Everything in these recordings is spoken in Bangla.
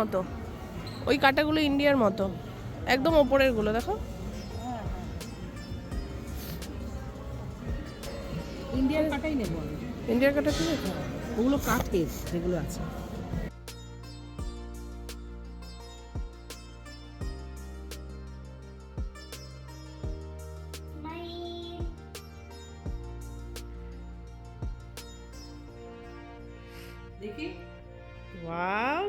মতো। ওই কাটাগুলো ইন্ডিয়ার মতো। একদম ওপরেরগুলো দেখো। ইন্ডিয়ার কাটাই নেব ইন্ডিয়ার কাটা আছে ওগুলো কাঠের যেগুলো আছে। দেখি। Wow.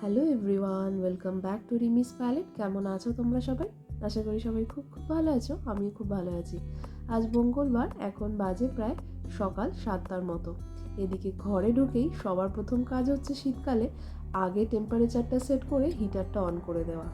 Hello everyone, welcome back to Rimi's palette. কেমন আছো তোমরা সবাই? আশা করি সবাই খুব খুব ভালো আছো, আমিও খুব ভালো আছি। আজ মঙ্গলবার, এখন বাজে প্রায় সকাল সাতটার মতো। এদিকে ঘরে ঢুকেই সবার প্রথম কাজ হচ্ছে শীতকালে আগে টেম্পারেচারটা সেট করে হিটারটা অন করে দেওয়া।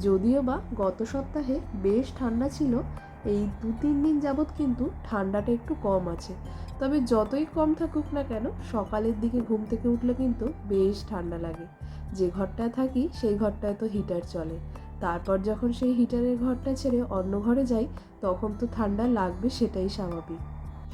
যদিও বা গত সপ্তাহে বেশ ঠান্ডা ছিল এই দু তিন দিন যাবৎ কিন্তু ঠান্ডাটা একটু কম আছে। তবে যতই কম থাকুক না কেন, সকালের দিকে ঘুম থেকে উঠলে কিন্তু বেশ ঠান্ডা লাগে। যে ঘরটায় থাকি, সেই ঘরটায় তো হিটার চলে। তারপর যখন সেই হিটারের ঘরটা ছেড়ে অন্য ঘরে যাই, তখন তো ঠান্ডা লাগবে সেটাই স্বাভাবিক।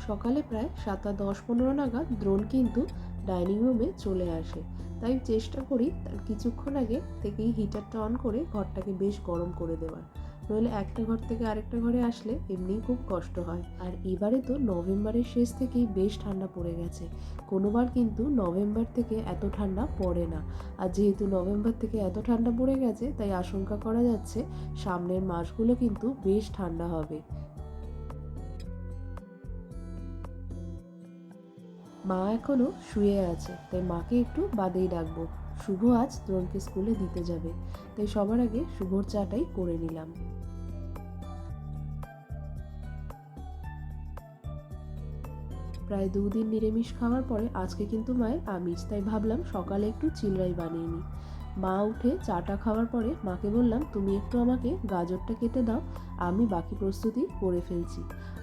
সকালে প্রায় সাতটা দশ পনেরো নাগাদ দ্রোণ কিন্তু ডাইনিং রুমে চলে আসে। তাই চেষ্টা করি তার কিছুক্ষণ আগে থেকেই হিটারটা অন করে ঘরটাকে বেশ গরম করে দেওয়ার। নইলে একটা ঘর থেকে আরেকটা ঘরে আসলে এমনিই খুব কষ্ট হয়। আর এবারে তো নভেম্বরের শেষ থেকেই বেশ ঠান্ডা পড়ে গেছে। কোনোবার কিন্তু নভেম্বর থেকে এত ঠান্ডা পড়ে না। আর যেহেতু নভেম্বর থেকে এত ঠান্ডা পড়ে গেছে, তাই আশঙ্কা করা যাচ্ছে সামনের মাসগুলো কিন্তু বেশ ঠান্ডা হবে। মা এখনও শুয়ে আছে, তাই মাকে একটু বাদেই ডাকবো। শুভ আজ দ্রোণকে স্কুলে দিতে যাবে, তাই সবার আগে শুভর চাটাই করে নিলাম। প্রায় দুদিন নিরামিষ খাওয়ার পরে আজকে কিন্তু মায়ের আমিষ, তাই ভাবলাম সকালে একটু চিলরাই বানিয়ে নিই। মা উঠে চাটা খাওয়ার পরে মাকে বললাম, তুমি একটু আমাকে গাজরটা কেটে দাও, আমি বাকি প্রস্তুতি করে ফেলছি।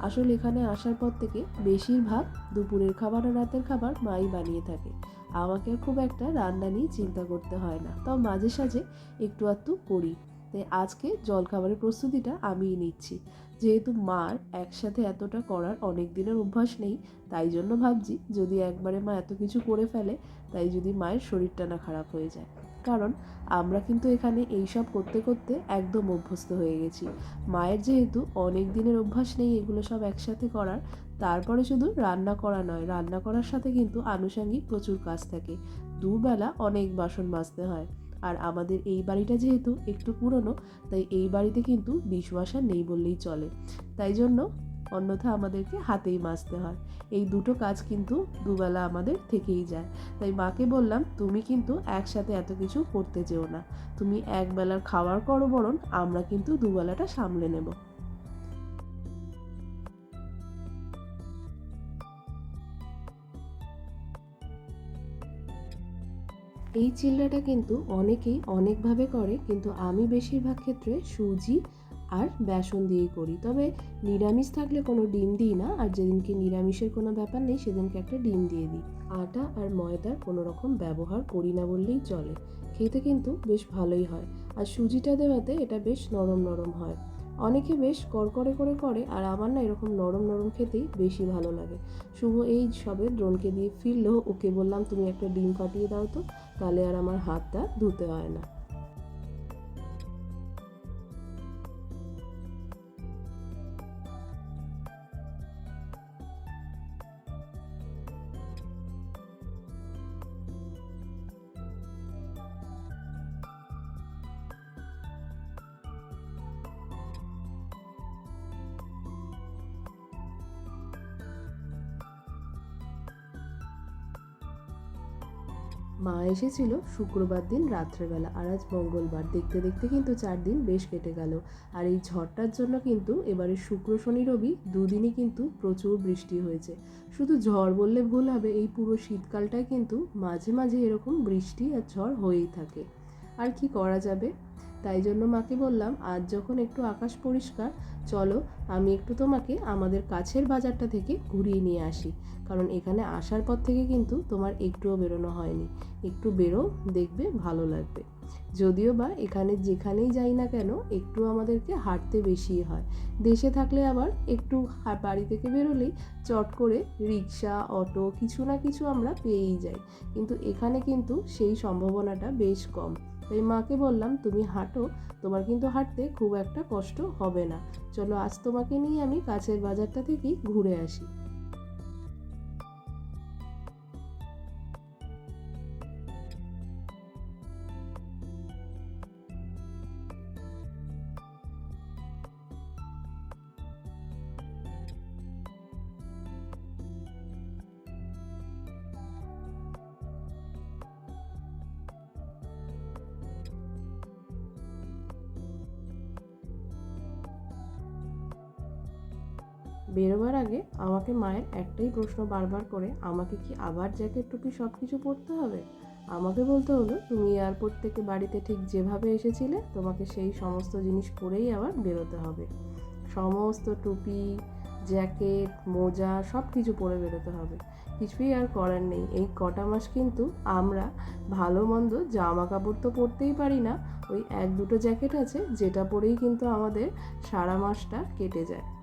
আসলে এখানে আসার পর থেকে বেশিরভাগ দুপুরের খাবার আর রাতের খাবার মাই বানিয়ে থাকে। আমাকে খুব একটা রান্না নিয়ে চিন্তা করতে হয় না। তাও মাঝে সাঝে একটু আধটু করি। তাই আজকে জলখাবারের প্রস্তুতিটা আমিই নিচ্ছি। যেহেতু মার একসাথে এতটা করার অনেক দিনের অভ্যাস নেই, তাই জন্য ভাবছি যদি একবারে মা এত কিছু করে ফেলে, তাই যদি মায়ের শরীরটা না খারাপ হয়ে যায়। কারণ আমরা কিন্তু এখানে এইসব করতে করতে একদম অভ্যস্ত হয়ে গেছি। মায়ের যেহেতু অনেক দিনের অভ্যাস নেই এগুলো সব একসাথে করার তারপরে শুধু রান্না করা নয়, রান্না করার সাথে কিন্তু আনুষঙ্গিক প্রচুর কাজ থাকে। দুবেলা অনেক বাসন মাজতে হয়। আর আমাদের এই বাড়িটা যেহেতু একটু পুরনো, তাই এই বাড়িতে কিন্তু ডিশওয়াশার নেই বললেই চলে। তাই জন্য অন্যথা আমাদেরকে হাতেই মাজতে হয়। এই দুটো কাজ কিন্তু দুবেলা আমাদের থেকেই যায়। তাই মাকে বললাম, তুমি কিন্তু একসাথে এত কিছু করতে যেও না। তুমি একবেলার খাবার করো বরং আমরা কিন্তু দুবেলাটা সামলে নেব। এই চিল্লাটা কিন্তু অনেকেই অনেকভাবে করে, কিন্তু আমি বেশিরভাগ ক্ষেত্রে সুজি আর বেসন দিয়েই করি। তবে নিরামিষ থাকলে কোনো ডিম দিই না, আর যেদিনকে নিরামিষের কোনো ব্যাপার নেই, সেদিনকে একটা ডিম দিয়ে দিই। আটা আর ময়দার কোনো রকম ব্যবহার করি না বললেই চলে। খেতে কিন্তু বেশ ভালোই হয়। আর সুজিটা দেওয়াতে এটা বেশ নরম নরম হয়। অনেকে বেশ কড়কড়ে করে করে, আর আমার না এরকম নরম নরম খেতেই বেশি ভালো লাগে। শুভ এই সবে ড্রোনকে দিয়ে ফিরলো, ওকে বললাম, তুমি একটা ডিম ফাটিয়ে দাও তো, তাহলে আর আমার হাতটা ধুতে হয় না। মা এসেছিল শুক্রবার দিন রাত্রেবেলা আর আজ মঙ্গলবার। দেখতে দেখতে কিন্তু চার দিন বেশ কেটে গেল। আর এই ঝড়টার জন্য কিন্তু এবারে শুক্র, শনি, রবি দুদিনই কিন্তু প্রচুর বৃষ্টি হয়েছে। শুধু ঝড় বললে ভুল হবে, এই পুরো শীতকালটায় কিন্তু মাঝে মাঝে এরকম বৃষ্টি আর ঝড় হয়েই থাকে। আর কি করা যাবে? তাই জন্য মাকে বললাম, আজ যখন একটু আকাশ পরিষ্কার, চলো আমি একটু তোমাকে আমাদের কাছের বাজারটা থেকে ঘুরিয়ে নিয়ে আসি। কারণ এখানে আসার পর থেকে কিন্তু তোমার একটুও বেরোনো হয়নি। একটু বেরো, দেখবে ভালো লাগবে। যদিও বা এখানে যেখানেই যাই না কেন, একটু আমাদেরকে হাঁটতে বেশি হয়। দেশে থাকলে আবার একটু বাড়ি থেকে বেরোলেই চট করে রিক্সা, অটো কিছু না কিছু আমরা পেয়েই যাই। কিন্তু এখানে কিন্তু সেই সম্ভাবনাটা বেশ কম। তাই মাকে বললাম, তুমি হাঁটো তোমার কিন্তু হাঁটতে খুব একটা কষ্ট হবে না। চলো আজ তোমাকে নিয়ে আমি কাছের বাজারটা থেকেই ঘুরে আসি। বেরোবার আগে আমাকে মায়ের একটাই প্রশ্ন বারবার করে, আমাকে কি আবার জ্যাকেট, টুপি সব কিছু পরতে হবে? আমাকে বলতে হলো, তুমি এয়ারপোর্ট থেকে বাড়িতে ঠিক যেভাবে এসেছিলে, তোমাকে সেই সমস্ত জিনিস পরেই আবার বেরোতে হবে। সমস্ত টুপি, জ্যাকেট, মোজা সব কিছু পরে বেরোতে হবে। কিছুই আর করার নেই। এই কটা মাস কিন্তু আমরা ভালো মন্দ জামা কাপড় তো পরতেই পারি না। ওই এক দুটো জ্যাকেট আছে, যেটা পরেই কিন্তু আমাদের সারা মাসটা কেটে যায়।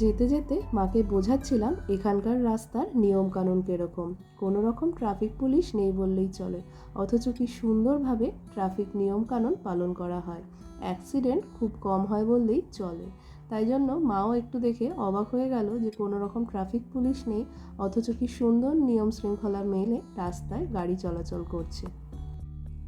যেতে যেতে মাকে বোঝাচ্ছিলাম এখানকার রাস্তার নিয়মকানুন কীরকম। কোনো রকম ট্রাফিক পুলিশ নেই বললেই চলে, অথচ কি সুন্দরভাবে ট্রাফিক নিয়মকানুন পালন করা হয়। অ্যাক্সিডেন্ট খুব কম হয় বললেই চলে। তাই জন্য মাও একটু দেখে অবাক হয়ে গেল যে কোনো রকম ট্রাফিক পুলিশ নেই, অথচ কি সুন্দর নিয়ম শৃঙ্খলা মেলে রাস্তায় গাড়ি চলাচল করছে।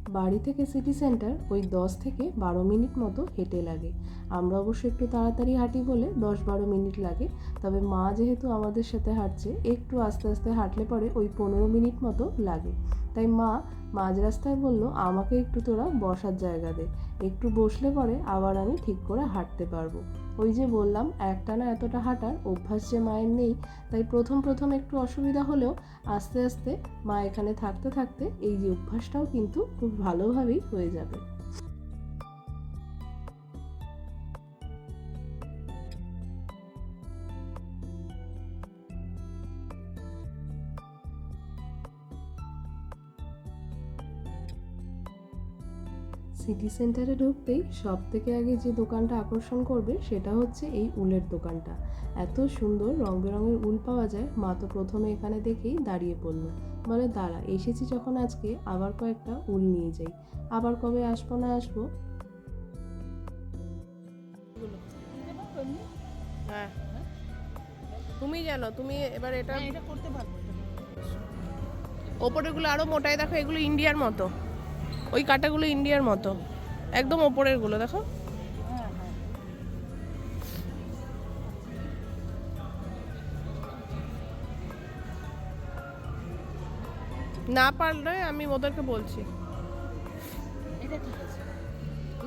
বাড়ি থেকে সিটি সেন্টার ওই দশ থেকে বারো মিনিট মতো হেঁটে লাগে। আমরা অবশ্য একটু তাড়াতাড়ি হাঁটি বলে দশ বারো মিনিট লাগে। তবে মা যেহেতু আমাদের সাথে হাঁটছে, একটু আস্তে আস্তে হাঁটলে পরে ওই পনেরো মিনিট মতো লাগে। তাই মা মাঝ রাস্তায় বলল, আমাকে একটু তোরা বসার জায়গা দে। একটু বসলে পরে আবার আমি ঠিক করে হাঁটতে পারব। ওই যে বললাম, একটানা এতটা হাঁটার অভ্যাস যে মায়ের নেই, তাই প্রথম প্রথম একটু অসুবিধা হলেও আস্তে আস্তে মা এখানে থাকতে থাকতে এই যে অভ্যাসটাও কিন্তু খুব ভালোভাবেই হয়ে যাবে। সিটি সেন্টারে ঢুকতেই সব থেকে আগে যে দোকানটা আকর্ষণ করবে সেটা হচ্ছে এই উলের দোকানটা। এত সুন্দর রং বেরঙের উল পাওয়া যায় মা তো প্রথমে এখানে দেখেই দাঁড়িয়ে পড়ল। বলে দাঁড়া এসেছি যখন আজকে আবার কয়েকটা উল নিয়ে যাই। আবার কবে আসব না আসব? হ্যাঁ। তুমি জানো তুমি এবার এটা হ্যাঁ, এটা করতে পারব। এটা। ওপরেরগুলো আরও মোটাই দেখো এগুলো ইন্ডিয়ার মতো। ওই কাটাগুলো ইন্ডিয়ার মতো। একদম ওপরেরগুলো দেখো। না পারলে আমি ওদেরকে বলছি।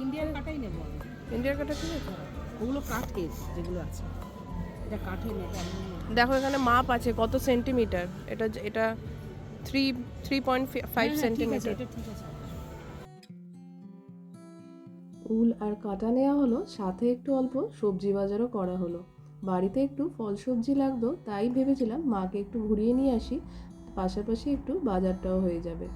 ইন্ডিয়ান কাটাই নেব ইন্ডিয়ার কাটা ঠিক আছে? ওগুলো কাঠের যেগুলো আছে। এটা কাঠের দেখো এখানে মাপ আছে কত সেন্টিমিটার। এটা এটা three three point five centimetre এটা ঠিক আছে। উল আর কাটা নেওয়া হলো, সাথে একটু অল্প সবজি বাজারও করা হলো। বাড়িতে একটু ফল সবজি লাগতো, তাই ভেবেছিলাম মাকে একটু ঘুরিয়ে নিয়ে আসি, পাশাপাশি একটু বাজারটাও হয়ে যাবে।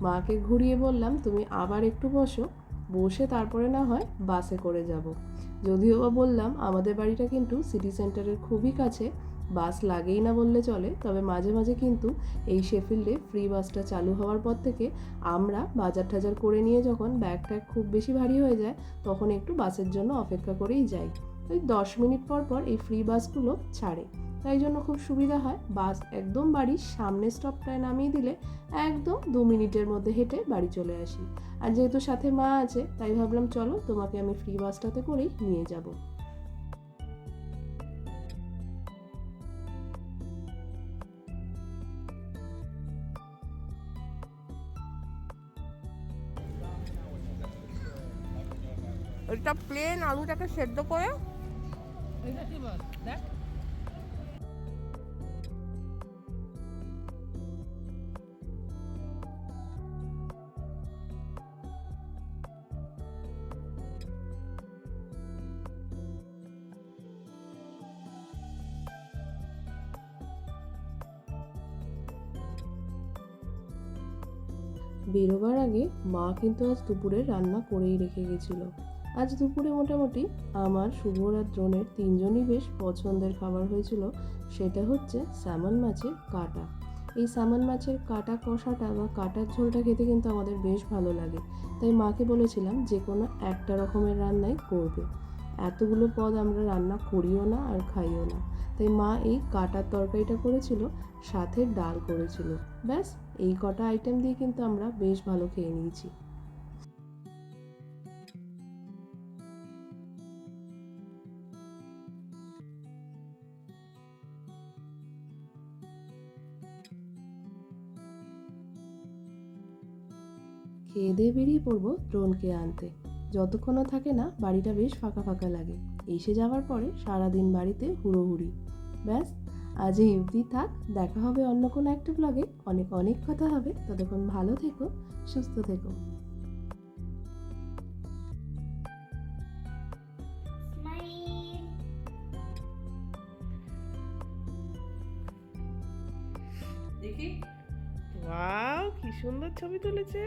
মাকে ঘুরিয়ে বললাম, তুমি আবার একটু বসো, বসে তারপরে না হয় বাসে করে যাব। যদিও বা বললাম, আমাদের বাড়িটা কিন্তু সিটি সেন্টারের খুবই কাছে বাস লাগেই না বললে চলে। তবে মাঝে মাঝে কিন্তু এই শেফিল্ডে ফ্রি বাসটা চালু হওয়ার পর থেকে আমরা বাজার টাজার করে নিয়ে যখন ব্যাগ ট্যাগ খুব বেশি ভারী হয়ে যায়, তখন একটু বাসের জন্য অপেক্ষা করেই যাই। ওই দশ মিনিট পর পর এই ফ্রি বাসগুলো ছাড়ে। তাই জন্য খুব সুবিধা হয়। বাস একদম বাড়ির সামনের স্টপটায় নামিয়ে দিলে একদম দু মিনিটের মধ্যে হেঁটে বাড়ি চলে আসি। আর যেহেতু সাথে মা আছে, তাই ভাবলাম চলো তোমাকে আমি ফ্রি বাসটাতে করেই নিয়ে যাব। এটা প্লেন আলুটাকে সেদ্ধ করে। বেরোবার আগে মা কিন্তু আজ দুপুরে রান্না করেই রেখে গেছিল। আজ দুপুরে মোটামুটি আমার শুভর আর তিনজনই বেশ পছন্দের খাবার হয়েছিল। সেটা হচ্ছে স্যামন মাছের কাটা। এই স্যামন মাছের কাটা কষাটা বা কাটার ঝোলটা খেতে কিন্তু আমাদের বেশ ভালো লাগে। তাই মাকে বলেছিলাম যে কোনো একটা রকমের রান্নাই করবে। এতগুলো পদ আমরা রান্না করিও না আর খাইও না। তাই মা এই কাটার তরকারিটা করেছিল, সাথে ডাল করেছিল। ব্যাস, এই কটা আইটেম দিয়ে কিন্তু আমরা বেশ ভালো খেয়ে নিয়েছি। খেয়ে দিয়ে বেরিয়ে পড়ব দ্রোণকে আনতে। যতক্ষণও থাকে না, বাড়িটা বেশ ফাঁকা ফাঁকা লাগে। এসে যাওয়ার পরে সারাদিন বাড়িতে হুড়োহুড়ি। ব্যাস, আজ এই অবধি থাক। দেখা হবে অন্য কোনো একটা ব্লগে অনেক অনেক কথা হবে। ততক্ষণ ভালো থেকো, সুস্থ থেকো। দেখি। কি সুন্দর ছবি তুলেছে।